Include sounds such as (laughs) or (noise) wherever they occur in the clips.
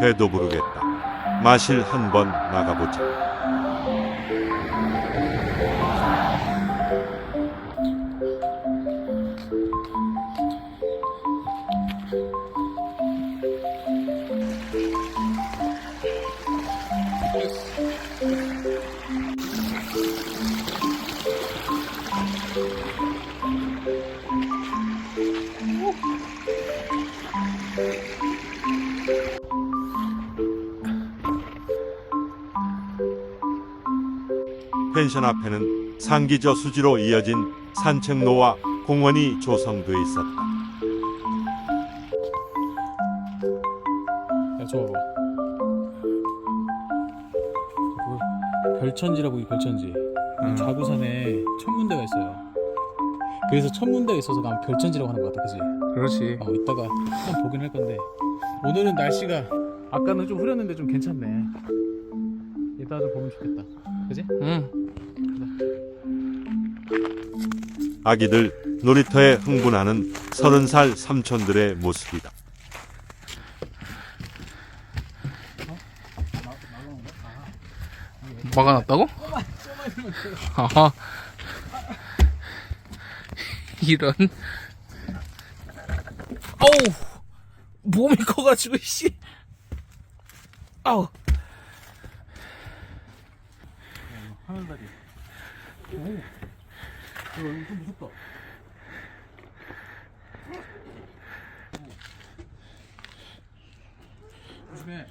배도 부르겠다. 마실 한 번 나가보자. 펜션 앞에는 상기저 수지로 이어진 산책로와 공원이 조성돼 있었다. 야 저거 봐그 별천지라고 이 별천지 이 자구산에 천문대가 있어요 그래서 천문대가 있어서 난 별천지라고 하는 것 같아 그지? 그렇지. 어 이따가 한번 보긴 할 건데 오늘은 날씨가 아까는 좀 흐렸는데 좀 괜찮네 이따가 좀 보면 좋겠다 그지? 응. 아기들 놀이터에 흥분하는 서른 살 삼촌들의 모습이다. 막아놨다고? 아하. 이런. 어우! 몸이 커가지고, 씨. 아우. 하늘다리 오 이거 이거 좀 무섭다 조심해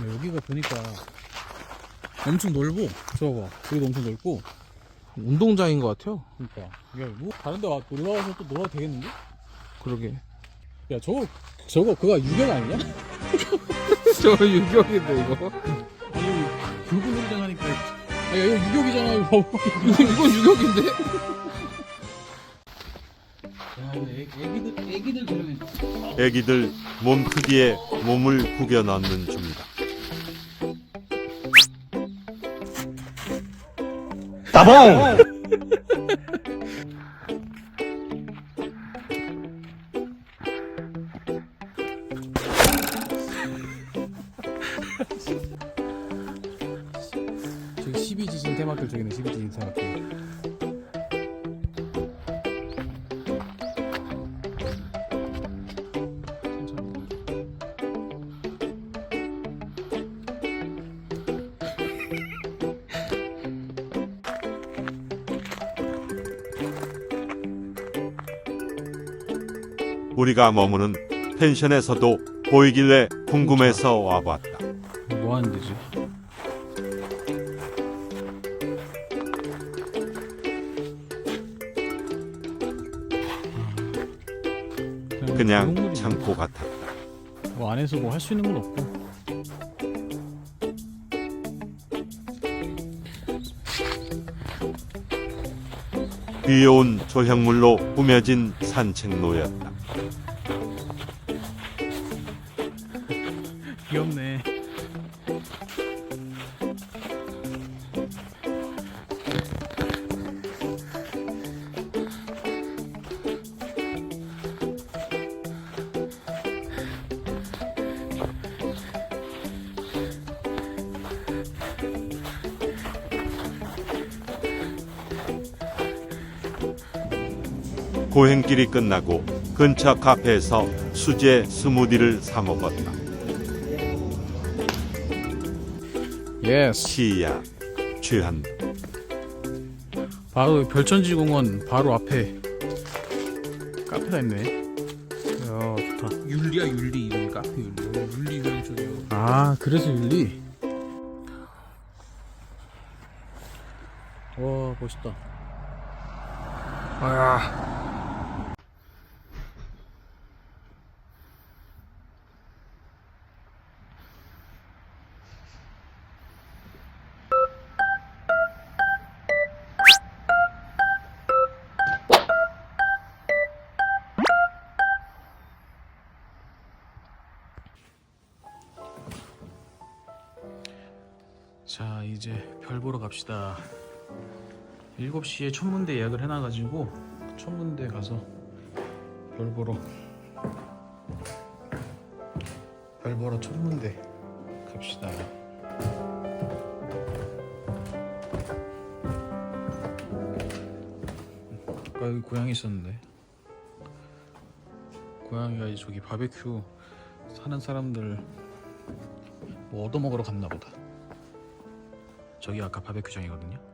야, 여기가 보니까 엄청 넓어 저거 봐 여기도 엄청 넓고 운동장인 것 같아요. 그러니까 야, 뭐 다른 데 와, 놀러 와서 또 놀아도 되겠는데? 그러게. 야 저거 저거 그거 유경 아니냐? (laughs) 저 유격인데, 이거. 아니 붉은 놀이장 하니까 야 이거 유격이잖아 이거 이거, 유격인데? 야 이거 애, 애기들 애기들 아기들 몸 크기에 몸을 구겨 넣는 중이다. 저기 우리가 머무는 펜션에서도 보이길래 궁금해서 와봤다. 뭐 하는 데지? 그냥 조형물이네. 창고 같았다. 뭐 안에서 뭐 할 수 있는 건 없고 귀여운 조형물로 꾸며진 산책로였다. 귀엽네 고행길이 끝나고 근처 카페에서 수제 스무디를 사 먹었다. 예스 시야 취한다. 바로 별천지 공원 바로 앞에 카페가 있네 야 좋다 율리야, 율리. 이런 카페 율리. 율리 그냥 저기요. 아 그래서 윤리 와 멋있다 아, 자 이제 별 보러 갑시다. 7시에 천문대 예약을 해놔가지고 천문대 가서 별 보러 별 보러 천문대 갑시다. 아까 여기 고양이 있었는데. 고양이가 저기 바베큐 사는 사람들 뭐 얻어먹으러 갔나 보다 저기 아까 바베큐장이거든요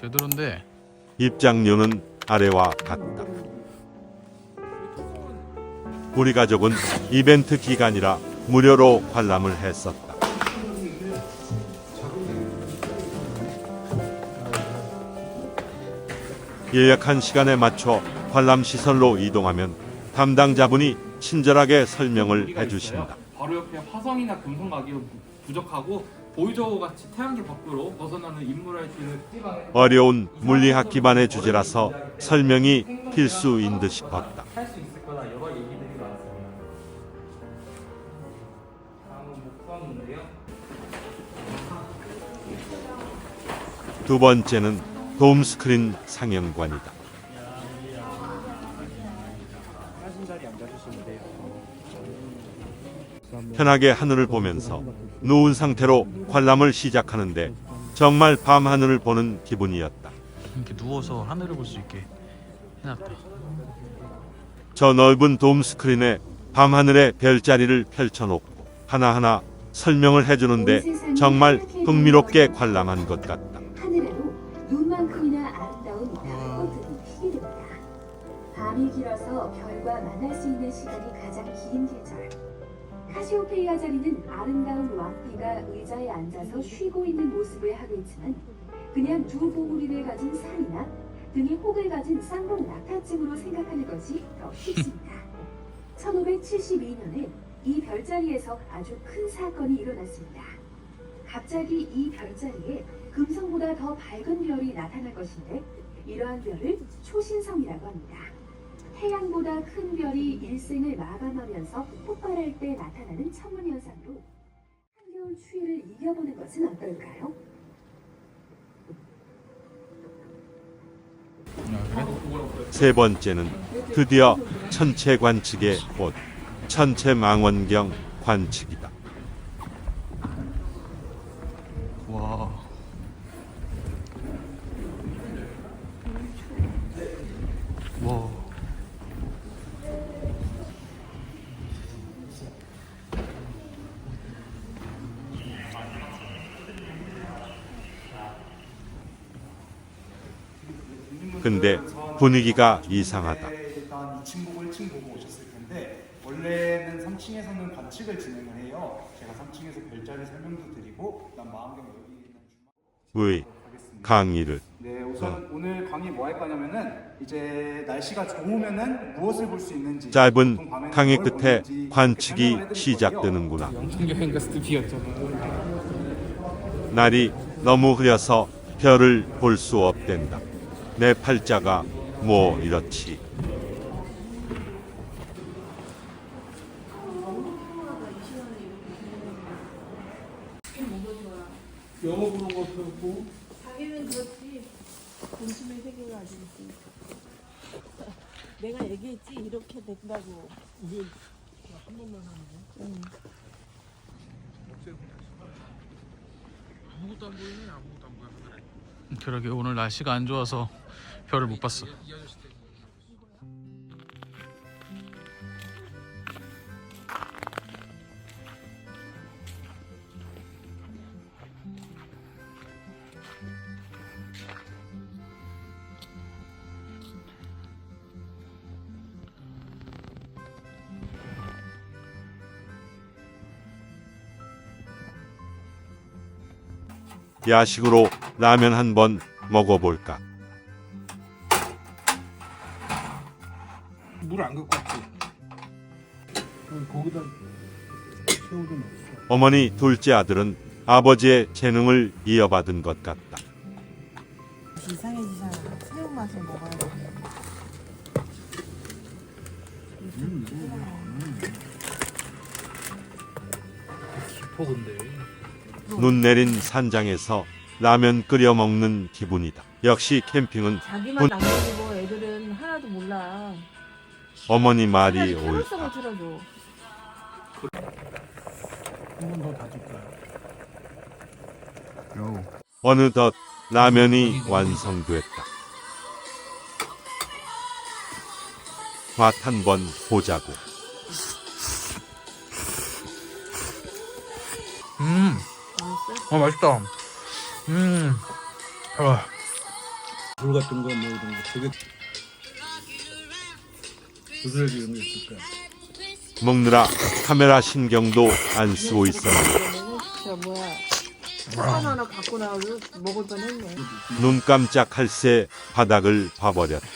제대로인데 입장료는 아래와 같다. 우리 가족은 이벤트 기간이라 무료로 관람을 했었다. 예약한 시간에 맞춰 관람 시설로 이동하면 담당자분이 친절하게 설명을 해주신다. 바로 옆에 화성이나 금성 가기가 부- 부족하고 보이저우 같이 태양계 밖으로 벗어나는 임무를 할수 있는 어려운 물리학 기반의 주제라서 설명이 필수인 듯 싶었다. 할수 있을 거다 여러 얘기들이 나왔습니다. 다음은 목성인데요. 두 번째는 돔 스크린 상영관이다. 편하게 하늘을 보면서 누운 상태로 관람을 시작하는데 정말 밤 하늘을 보는 기분이었다. 이렇게 누워서 하늘을 볼 수 있게 해놨다 저 넓은 돔 스크린에 밤 하늘의 별자리를 펼쳐놓고 하나하나 설명을 해주는데 정말 흥미롭게 관람한 것 같다. 시오페이아 자리는 아름다운 왕비가 의자에 앉아서 쉬고 있는 모습을 하고 있지만 그냥 두 봉우리를 가진 산이나 등에 혹을 가진 쌍봉 낙타쯤으로 생각하는 것이 더 쉽습니다. 1572년에 이 별자리에서 아주 큰 사건이 일어났습니다. 갑자기 이 별자리에 금성보다 더 밝은 별이 나타날 것인데 이러한 별을 초신성이라고 합니다. 태양보다 큰 별이 일생을 마감하면서 폭발할 때 나타나는 천문 현상으로 한겨울 추위를 이겨보는 것은 어떨까요? 세 번째는 드디어 천체 관측의 꽃, 천체 망원경 관측이다. 와 와. 근데 분위기가 이상하다. 일단 2층 보고 1층 보고 오셨을 텐데 원래는 3층에서는 관측을 진행을 해요. 제가 3층에서 별자리 설명도 드리고 그다음 망원경 여기 있는 의 강의를 네, 우선 오늘 강의 뭐 할 거냐면은 이제 날씨가 좋으면은 무엇을 볼 수 있는지 짧은 강의 뭘 끝에 관측이 시작되는구나. 날이 너무 흐려서 별을 볼 수 없댄다. 내 팔자가 뭐 이렇지. 영어 보는 거 펴고 자기는 그렇지 본심의 세계가 아직 있으니까 내가 얘기했지 이렇게 된다고 이게 한 번만 하는 거? 응. 아무것도 안 보이네. 아무것도 안 보여. 그러게 오늘 날씨가 안 좋아서 별을 못 봤어. 야식으로 라면 한번 먹어볼까? 물안 갖고 왔지? 거기다 새우 좀 넣었어. 어머니 둘째 아들은 아버지의 재능을 이어받은 것 같다. 이상해지잖아. 새우 맛을 먹어야 돼. 깊어 근데. 눈 내린 산장에서 라면 끓여 먹는 기분이다. 역시 캠핑은 자기만 남겨두고. 어머니 말이 차라리 캐롤성을 옳다. 틀어줘. 한 번 더 다질까요? 어느덧 라면이 완성됐다. 맛 한 번 보자고. 음? 어 맛있다. 음, 아, 물 같은 거 뭐 이런 거 되게 이런 거 있을까? 먹느라 카메라 신경도 안 쓰고 있었는데 저 뭐야. 한 하나 갖고 나와도 먹을 뻔했네. 눈 깜짝할 새 바닥을 봐버렸다.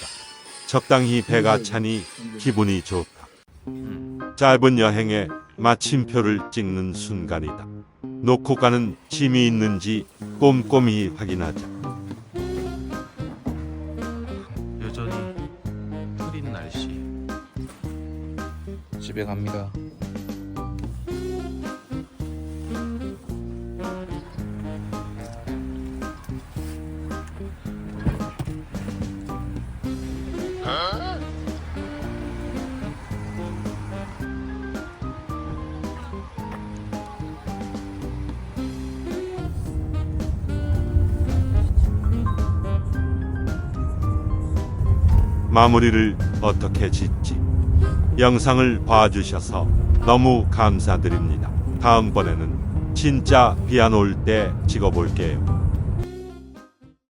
적당히 배가 차니 기분이 좋다. 짧은 여행에 마침표를 찍는 순간이다. 놓고 가는 짐이 있는지 꼼꼼히 확인하자. 집에 갑니다. 마무리를 어떻게 짓지? 영상을 봐주셔서 너무 감사드립니다. 다음번에는 진짜 비안 올 때 찍어볼게요.